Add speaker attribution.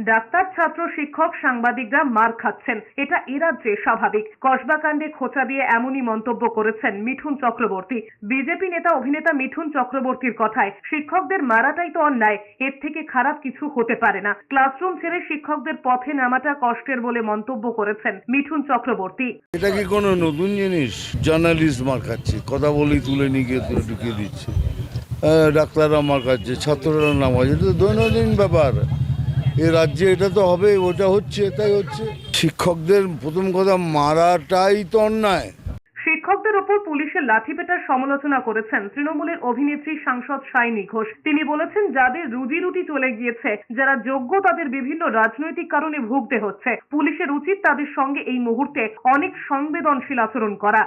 Speaker 1: Doctor, ছাত্র, শিক্ষক, সাংবাদিকরা মার খাচ্ছেন। এটা এ রাজ্যে স্বাভাবিক। কসবাকাণ্ডে খোঁচা দিয়ে এমনই মন্তব্য করেছেন মিঠুন চক্রবর্তী। বিজেপি নেতা, অভিনেতা মিঠুন চক্রবর্তীর কথায়, শিক্ষকদের মারাটাই তো অন্যায়। এর থেকে খারাপ কিছু হতে পারে না। ক্লাসরুম ছেড়ে শিক্ষকদের পথে নামাটা কষ্টের বলে মন্তব্য করেছেন মিঠুন চক্রবর্তী।
Speaker 2: এটা কি কোনো নতুন জিনিস? জার্নালিস্ট মার খাচ্ছে। কথা বলেই তুলে নিয়ে গিয়ে ঢুকিয়ে দিচ্ছে। ডাক্তাররা মার খাচ্ছে, ছাত্ররা নাম আছে দৈনন্দিন ব্যাপার। এ রাজ্যে এটা তো হবে, ওটা হচ্ছে তাই হচ্ছে। শিক্ষকদের প্রথম কথা, মারাটাই তো অন্যায়।
Speaker 1: শিক্ষকদের ওপর পুলিশের লাঠিপেটার সমালোচনা করেছেন তৃণমূলের অভিনেত্রী সাংসদ সাইনী ঘোষ। তিনি বলেছেন, যাদের রুজি রুটি চলে গিয়েছে, যারা যোগ্য তাদের বিভিন্ন রাজনৈতিক কারণে ভুগতে হচ্ছে। পুলিশের উচিত তাদের সঙ্গে এই মুহূর্তে অনেক সংবেদনশীল আচরণ করা।